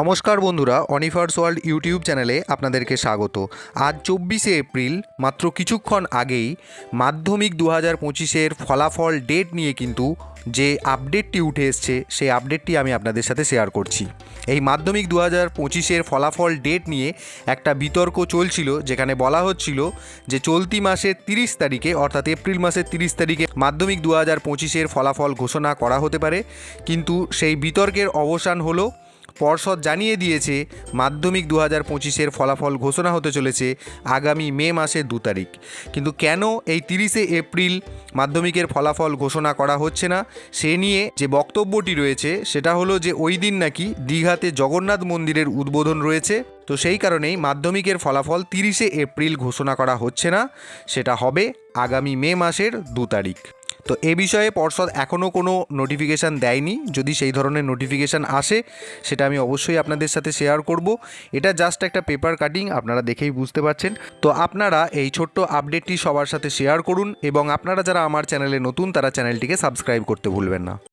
নমস্কার বন্ধুরা অনিফার্স world YouTube চ্যানেলে আপনাদেরকে স্বাগত। আজ চব্বিশে এপ্রিল, মাত্র কিছুক্ষণ আগেই মাধ্যমিক দু হাজার পঁচিশের ফলাফল ডেট নিয়ে কিন্তু যে আপডেটটি উঠে এসছে, সেই আপডেটটি আমি আপনাদের সাথে শেয়ার করছি। এই মাধ্যমিক দু হাজার পঁচিশের ফলাফল ডেট নিয়ে একটা বিতর্ক চলছিল, যেখানে বলা হচ্ছিল যে চলতি মাসের তিরিশ তারিখে, অর্থাৎ এপ্রিল মাসের তিরিশ তারিখে মাধ্যমিক দু হাজার পঁচিশের ফলাফল ঘোষণা করা হতে পারে। কিন্তু সেই বিতর্কের অবসান হলো পর্ষদ জানিয়ে দিয়েছে, মাধ্যমিক দু হাজার পঁচিশের ফলাফল ঘোষণা হতে চলেছে আগামী মে মাসের দু তারিখ। কিন্তু কেন এই তিরিশে এপ্রিল মাধ্যমিকের ফলাফল ঘোষণা করা হচ্ছে না? সে নিয়ে যে বক্তব্যটি রয়েছে, সেটা হলো যে ওই দিন নাকি দীঘাতে জগন্নাথ মন্দিরের উদ্বোধন রয়েছে। তো সেই কারণেই মাধ্যমিকের ফলাফল তিরিশে এপ্রিল ঘোষণা করা হচ্ছে না, সেটা হবে আগামী মে মাসের দু তারিখ। তো এ বিষয়ে পর্ষদ এখনও কোনো নোটিফিকেশান দেয়নি। যদি সেই ধরনের নোটিফিকেশান আসে, সেটা আমি অবশ্যই আপনাদের সাথে শেয়ার করব। এটা জাস্ট একটা পেপার কাটিং আপনারা দেখেই বুঝতে পারছেন। তো আপনারা এই ছোট্ট আপডেটটি সবার সাথে শেয়ার করুন এবং আপনারা যারা আমার চ্যানেলে নতুন, তারা চ্যানেলটিকে সাবস্ক্রাইব করতে ভুলবেন না।